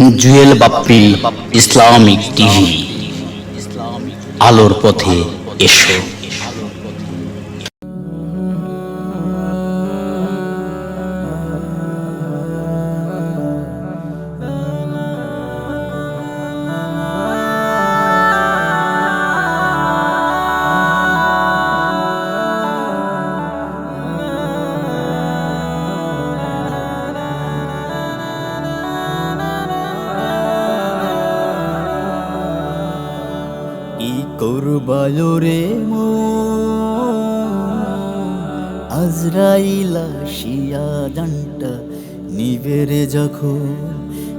Jewel Bappi Islamic TV. আলোর পথে এসো। কি করবায় রে মো আজরাইলা শিয়া জানটা নিবেরে যখন,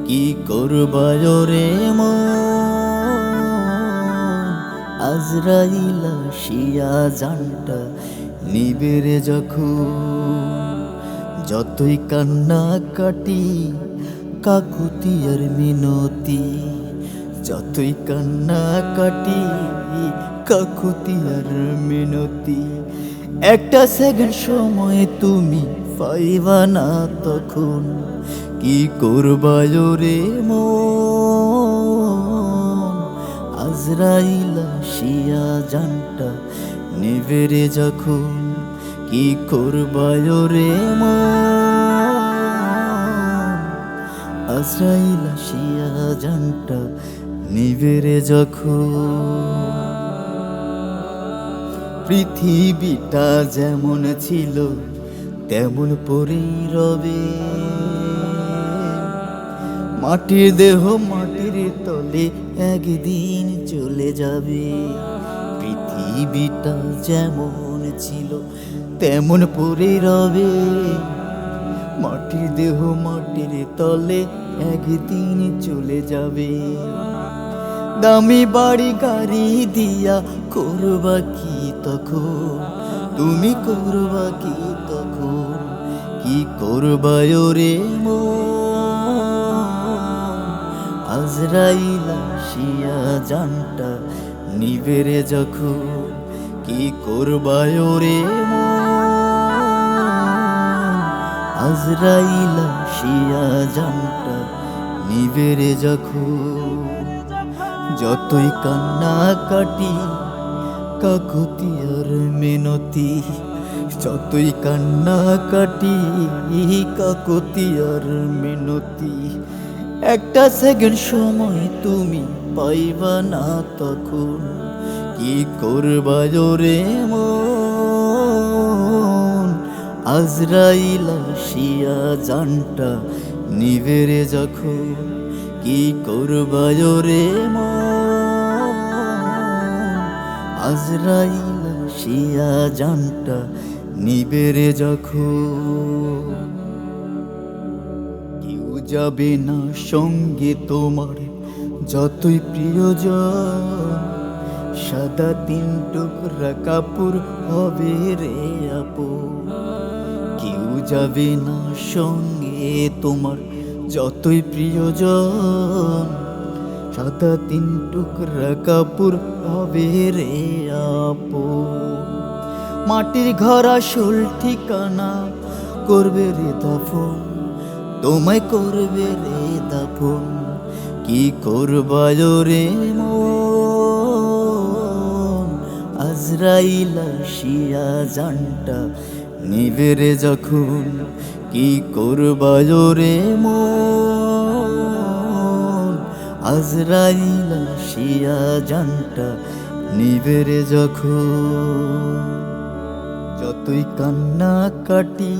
কি করবায় রে মো আজরাইলা শিয়া জানটা নিবেরে যখন, যতই কান্না কাটি কাকুতি আর মিনতি, যতই কান্না কাটি কাকুতি আর মিনতি। একটা সেকেন্ড সময় তুমি পাইবা না তখন। কি করবায় রে মন? শিয়া জানটা নিবেরে যখন। কি করবায় রে মন? আজরাইলা শিয়া জানটা নিবেরে যখন। পৃথিবীটা যেমন ছিল, তেমন পরেই রবে মাটির দেহ মাটির তলে একদিন চলে যাবে। পৃথিবীটা যেমন ছিল, তেমন পরে রবে মাটির দেহ মাটির তলে একদিন চলে যাবে। দামি বাড়ি গাড়ি দিয়া করবা কি? তখন? তুমি করবা কি তখন? কি করবা রে মো আজরাইলা শিয়া জানটা নিবেরে যখন। কি করবা রে মো আজরাইলা শিয়া জানটা নিবেরে যখন। যতই কান্না কাটি কাকুতি আর মেনতি, যতই কান্না কাটি কাকুতি আর মিনতি। একটা সেকেন্ড সময় তুমি পাইবা না তখন, কি করবা রে মন? আজরাইলা শিয়া জানটা নিবেরে যখন, কি করবা রে মন? আজরাইলা শিয়া জানটা নিবেরে যখন। কেউ যাবে না সঙ্গে তোমার যতই প্রিয়জন। সাদা তিন টুকরা কাপড় হবে রে আপু কেউ যাবে না সঙ্গে তোমার যতই প্রিয়জন। সাদা তিন টুকরা কাপড় হবে রে আপু। মাটির ঘর আসল ঠিকানা করবে রে দাফন। তোমায় করবে রে দাফন। কি করবায় রে আজরাইলা শিয়া জানটা নিবেরে যখন। কি করবায় রে মন? আজরাইলা শিয়া জানটা নিবেরে যখন। যতই কান্না কাটি,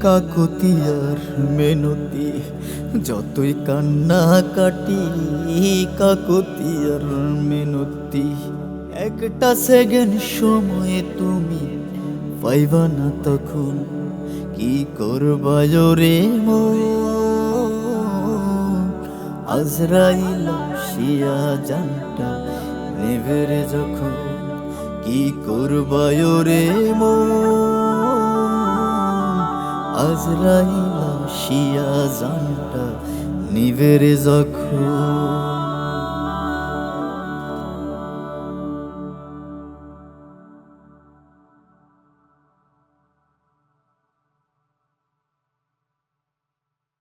কাকতি আর মেনতি, যতই কান্না কাটি, কাকতি আর মেনতি, একটা সেকেন্ড সময়ে তুমি পাইবা না তখন। কি করবায় রে মন? আজরাইলা শিয়া জানটা নেভেরে যখন কি করবায় রে মো আজরাইল শিয়া জানটা নিভেরে যখন